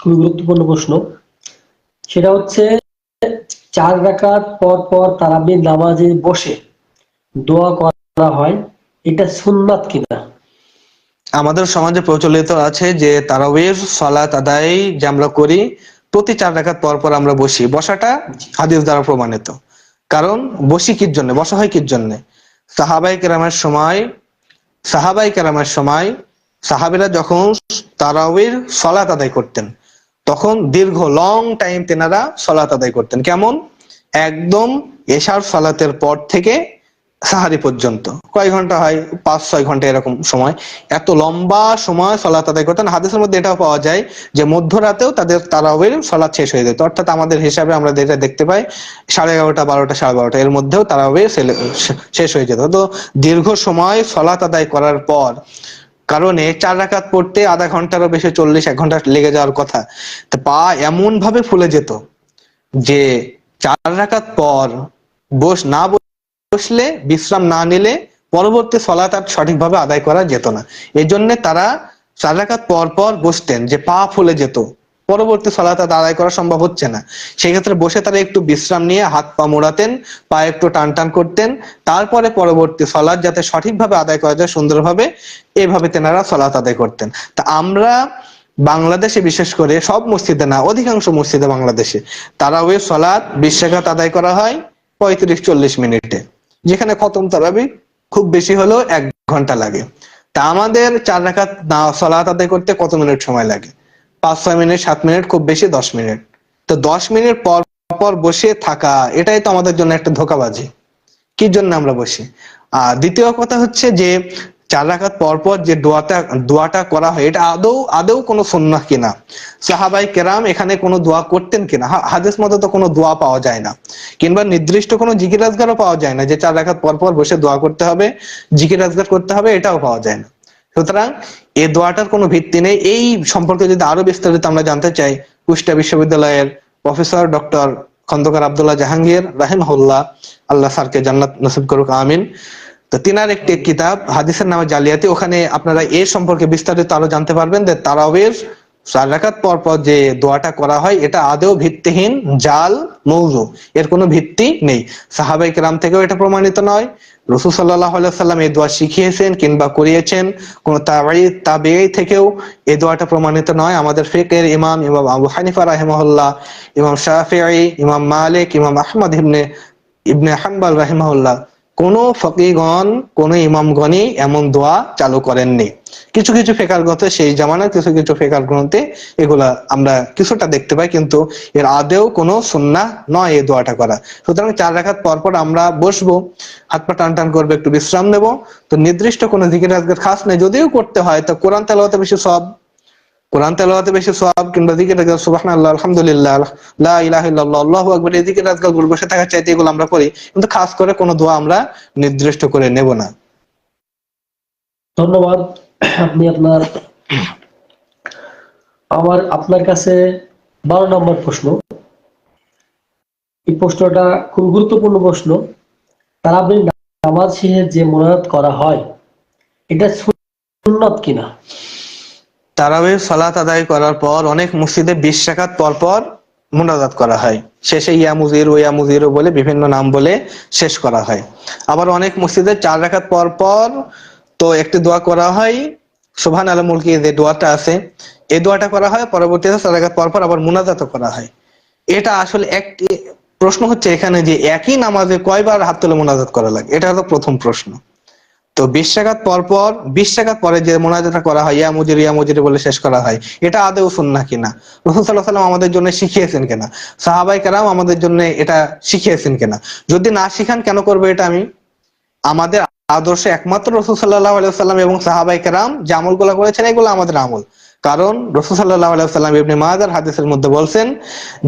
খুবই গুরুত্বপূর্ণ প্রশ্ন। সেটা হচ্ছে চার রাকাত পর পর তারাবি নামাজে বসে দোয়া করা হয় এটা সুন্নাত কিনা? আমাদের সমাজে প্রচলিত আছে যে তারাবির সালাত আদায় যে আমরা করি প্রতি চার রাকাত পর পর আমরা বসি। বসাটা হাদিস দ্বারা প্রমাণিত। কারণ বসি কির জন্য? বসা হয় কির জন্য? সাহাবাই কেরামের সময় সাহাবাই কেরামের সময় সাহাবিরা যখন তারাবির সলাত আদায় করতেন তখন দীর্ঘ লং টাইম তেনারা সলাত আদায় করতেন। কেমন? একদম এশার সলাতের পর থেকে সাহারি পর্যন্ত। কয় ঘণ্টা হয়? পাঁচ, ছয় ঘণ্টা এরকম সময়। এত লম্বা সময় সলাত আদায় করতেন। হাদিসের মধ্যে এটাও পাওয়া যায় যে মধ্যরাতেও তাদের তারাবির সলাৎ শেষ হয়ে যেত। অর্থাৎ আমাদের হিসাবে আমরা যেটা দেখতে পাই, সাড়ে এগারোটা, বারোটা, সাড়ে বারোটা, এর মধ্যেও তারাবির শেষ হয়ে যেত। তো দীর্ঘ সময় সলাত আদায় করার পর কারণে চার রাকাত পড়তে আধা ঘন্টারও বেশি চল্লিশ, এক ঘণ্টা লেগে যাওয়ার কথা। তা পা এমন ভাবে ফুলে যেত যে চার রাকাত পর বস না বসলে, বিশ্রাম না নিলে পরবর্তী সলাত আর সঠিকভাবে আদায় করা যেত না। এজন্য তারা চার রাকাত পর পর বসতেন যে পা ফুলে যেত। পরবর্তী সলাত আদায় করা সম্ভব হচ্ছে না। সেক্ষেত্রে বসে তারা একটু বিশ্রাম নিয়ে হাত পা মোড়াতেন, পা একটু টান টান করতেন, তারপরে পরবর্তী সলাৎ যাতে সঠিকভাবে আদায় করা যায়, সুন্দরভাবে এভাবে তেনারা সলাৎ আদায় করতেন। তা আমরা বাংলাদেশে বিশেষ করে সব মসজিদে না, অধিকাংশ মসজিদে বাংলাদেশে, তারা ওই সলাৎ বিশ্বঘাত আদায় করা হয় পঁয়ত্রিশ চল্লিশ মিনিটে, যেখানে খতম তারাবি খুব বেশি হলেও এক ঘণ্টা লাগে। তা আমাদের চার রাকাত সলাৎ আদায় করতে কত মিনিট সময় লাগে? পাঁচ, ছয় মিনিট, সাত মিনিট, খুব বেশি দশ মিনিট। তো দশ মিনিট পর পর বসে থাকা, এটাই তো আমাদের জন্য একটা ধোকাবাজি। কি জন্য আমরা বসি? আর দ্বিতীয় কথা হচ্ছে যে, চার রাকাত পর পর যে দোয়াটা দোয়াটা করা হয়, এটা আদৌ আদৌ কোনো সন্ন্যাস কিনা? সাহাবাই কেরাম এখানে কোনো দোয়া করতেন কিনা? হাদিস মতো তো কোনো দোয়া পাওয়া যায় না। কিংবা নির্দিষ্ট কোনো জিকির আজগারও পাওয়া যায় না যে চার রাকাত পর পর বসে দোয়া করতে হবে, জিকির আজগার করতে হবে, এটাও পাওয়া যায় না। সুতরাং এ দোয়াটার কোনো ভিত্তি নেই। এই সম্পর্কে যদি আরও বিস্তারিত আমরা জানতে চাই কুষ্টা বিশ্ববিদ্যালয়ের প্রফেসর ডক্টর খন্দকার আবদুল্লাহ জাহাঙ্গীর রাহেমহল্লা আল্লাহ স্যারকে জান্নাত নসিব করুক, আমিন। তো তিনার একটি কিতাব, হাদিসের নামে জালিয়াতি, ওখানে আপনারা এর সম্পর্কে বিস্তারিত আরও জানতে পারবেন যে তারাবের চার রাকাত পর পর যে দোয়াটা করা হয়, এটা আদেও ভিত্তিহীন জাল, মৌজু, এর কোনো ভিত্তি নেই। সাহাবাই কেরাম থেকেও এটা প্রমাণিত নয়। রসুল সাল্লাহ সাল্লাম এই দোয়া শিখিয়েছেন কিংবা করিয়েছেন। কোন তাবাই তাবে থেকেও এই দোয়াটা প্রমাণিত নয়। আমাদের ফেকের ইমাম ইমাম আবু হানিফা রাহেমহল্লা ইমাম শাফিআই ইমাম মালিক, ইমাম আহমদ ইবনে ইবনে হানবাল রাহিমাহুল্লাহ কোন ফকিগণ, কোন ইমামগণই এমন দোয়া চালু করেননি। কিছু কিছু ফেকার গ্রন্থে সেই জামানার, কিছু কিছু ফেকার গ্রন্থে এগুলা আমরা কিছুটা দেখতে পাই, কিন্তু এর আদেও কোনো সন্না নয় এই দোয়াটা করা। সুতরাং চার রাখাত পরপর আমরা বসবো, হাত পা টান টান করব, একটু বিশ্রাম নেব। তো নির্দিষ্ট কোনো আজকের খাস নেই। যদিও করতে হয়, তো কোরআন তেলাওয়াতে বেশি সব কোরআন তেলাওয়াতে বেশি সওয়াব কিংবা জিকির আজকাল সুবহানাল্লাহ, আলহামদুলিল্লাহ, লা ইলাহা ইল্লাল্লাহ, আল্লাহু আকবার, এই জিকির আজকালগুলো বসে থাকার চাইতে এগুলো আমরা করি, কিন্তু খাস করে কোনো দোয়া আমরা নির্দিষ্ট করে নেব না। ধন্যবাদ, আপনি আপনার, আমার, আপনার কাছে বারো নম্বর প্রশ্ন। এই প্রশ্নটা খুব গুরুত্বপূর্ণ প্রশ্ন। তারাবির নামাজ শেষে যে মোনাজাত করা হয়, এটা সুন্নত কিনা? তারাবির সালাত আদায় করার পর অনেক মসজিদে বিশ পর পর মোনাজাত করা হয়। শেষে ইয়া মুজির ও ইয়া মুজির বলে বিভিন্ন নাম বলে শেষ করা হয়। আবার অনেক মসজিদে চার রাখাত পর পর তো একটি দোয়া করা হয় সুবহান আল মুলকি, যে দোয়াটা আছে এই দোয়াটা করা হয়, পরবর্তীতে চার রাখাত পর পর আবার মোনাজাত করা হয়। এটা আসলে একটি প্রশ্ন হচ্ছে এখানে যে একই নামাজে কয়বার হাত তুলে মোনাজাত করা লাগে? এটা হলো প্রথম প্রশ্ন। তো বিশ টাকাত পর পর, বিশ পরে যে মোনাজাটা করা হয়, ইয়া মুজির ইয়া মুজির বলে শেষ করা হয়, এটা আদেও সুন্না কিনা রসুল সাল্লাহ সাল্লাম আমাদের জন্য শিখিয়েছেন কিনা? সাহাবাই কারাম আমাদের জন্য এটা শিখিয়েছেন কিনা? যদি না শিখান কেন করবে এটা আমি? আমাদের আদর্শে একমাত্র রসুল সাল্লাহ আলিয়া আলাইসাল্লাম এবং সাহাবাই কারাম যে আমলগুলো করেছেন, এগুলো আমাদের আমল। কারণ রসুল সাল্লাহ আলাইসাল্লাম ইবনে মাজার হাদিসের মধ্যে বলছেন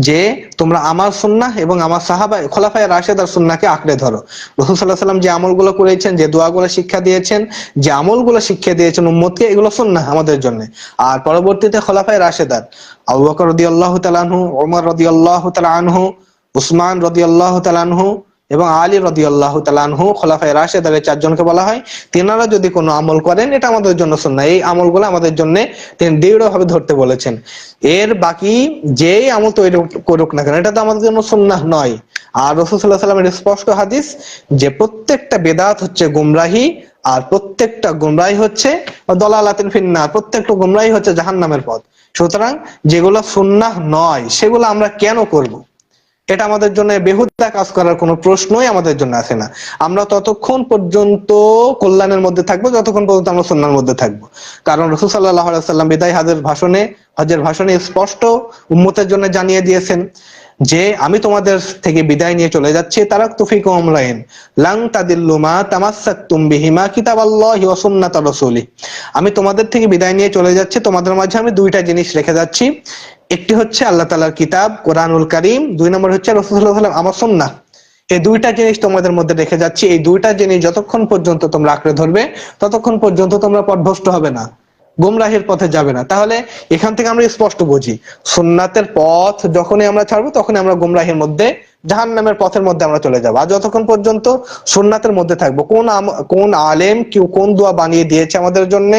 যে, তোমরা আমার সুন্নাহ এবং আমার সাহাবাই খোলাফায় রাশেদার সুন্নাকে আঁকড়ে ধরো। রসুল সাল্লাহ সাল্লাম যে আমলগুলো করেছেন, যে দোয়াগুলো শিক্ষা দিয়েছেন, যে আমলগুলো শিক্ষা দিয়েছেন উম্মতকে, এগুলো সুন্নাহ আমাদের জন্য। আর পরবর্তীতে খোলাফায় রাশেদার, আবু বকর রদি আল্লাহ তালানহু ওমর রদি আল্লাহ তালানহু উসমান রদি আল্লাহ তালানহু এবং আলী রদিয়াল্লাহ তালানহু খোলাফায় রাশেদ আলী চারজনকে বলা হয়। তিনারা যদি কোনো আমল করেন, এটা আমাদের জন্য সুন্নাহ। এই আমলগুলো আমাদের জন্য তিনি দৃঢ়ভাবে ধরতে বলেছেন। এর বাকি যেই আমল তৈরি করুক না কেন, এটা তো আমাদের জন্য সুন্নাহ নয়। আর রসুল্লাহ সাল্লামের স্পষ্ট হাদিস যে প্রত্যেকটা বেদাত হচ্ছে গুমরাহি, আর প্রত্যেকটা গুমরাহি হচ্ছে দলালাতিন ফিন্না প্রত্যেকটা গুমরাহি হচ্ছে জাহান্নামের পথ। সুতরাং যেগুলো সুন্নাহ নয়, সেগুলো আমরা কেন করব? এটা আমাদের জন্য বেহুদা কাজ করার কোনো প্রশ্নই আমাদের জন্য আসে না। আমরা ততক্ষণ পর্যন্ত কল্যাণের মধ্যে থাকব, যতক্ষণ পর্যন্ত আমরা সুন্নার মধ্যে থাকব। কারণ রসুল সাল্লাম বিদায় হাজের ভাষণে, হজের ভাষণে স্পষ্ট উম্মতের জন্য জানিয়ে দিয়েছেন যে, আমি তোমাদের থেকে বিদায় নিয়ে চলে যাচ্ছি তারাক তুফিক আমরাইন, লাং তাদিল্লু মা তামাসাক্তুম বিহিমা কিতাবাল্লাহি ওয়া সুন্নাত রাসূলি আমি তোমাদের থেকে বিদায় নিয়ে চলে যাচ্ছি, তোমাদের মাঝে আমি দুইটা জিনিস রেখে যাচ্ছি। একটি হচ্ছে আল্লাহ তালার কিতাব, কোরআনুল করিম, দুই নম্বর হচ্ছে রসুল্লাহাম আমার সন্না এই দুইটা জিনিস তোমাদের মধ্যে রেখে যাচ্ছি। এই দুইটা জিনিস যতক্ষণ পর্যন্ত তোমরা আঁকড়ে ধরবে, ততক্ষণ পর্যন্ত তোমরা পথভ্রষ্ট হবে না, গুমরাহের পথে যাবে না। তাহলে এখান থেকে আমরা স্পষ্ট বুঝি সোননাথের পথ যখনই আমরা ছাড়বো, তখনই আমরা গুমরাহের মধ্যে জাহান নামের পথের মধ্যে আমরা চলে যাব। আর যতক্ষণ পর্যন্ত সুন্নাতের মধ্যে থাকব, কোন কোন আলেম কেউ কোন দোয়া বানিয়ে দিয়েছে আমাদের জন্য,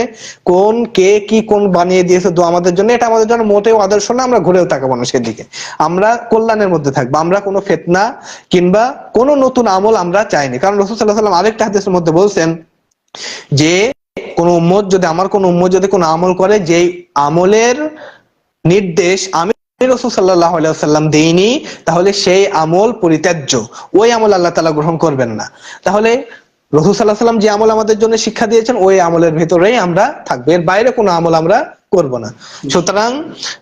কোন কে কি কোন বানিয়ে দিয়েছে দোয়া আমাদের জন্য, এটা আমাদের জন্য মোটেও আদর্শ না, আমরা ঘুরেও তাকাবো না সেদিকে। আমরা কল্যাণের মধ্যে থাকব, আমরা কোনো ফেতনা কিংবা কোনো নতুন আমল আমরা চাইনি। কারণ রসুল সাল্লাহ সাল্লাম আরেকটা হাদিসের মধ্যে বলছেন যে, কোন উম্মত যদি, আমার কোন উম্মত যদি কোনো আমল করে, যেই আমলের নির্দেশ আমি রসুল তাহলে সেই আমল পরিত্যাজ্য। ওই আমল আল্লাহ তালা গ্রহণ করবেন না। তাহলে রসুল সাল্লাহ সাল্লাম যে আমল আমাদের জন্য শিক্ষা দিয়েছেন, ওই আমলের ভেতরেই আমরা থাকব। এর বাইরে কোনো আমল আমরা করব না। সুতরাং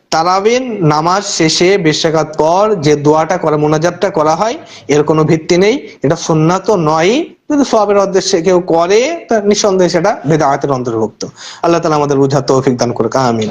তারাবিন নামাজ শেষে বেশাকাত পর যে দোয়াটা করা, মোনাজাতটা করা হয়, এর কোনো ভিত্তি নেই। এটা সুন্নাত নয় যদি সবের উদ্দেশ্যে কেউ করে তার নিঃসন্দেহে সেটা বেদায়াতের অন্তর্ভুক্ত। আল্লাহ তালা আমাদের বুঝার তৌফিক দান করে আমিন।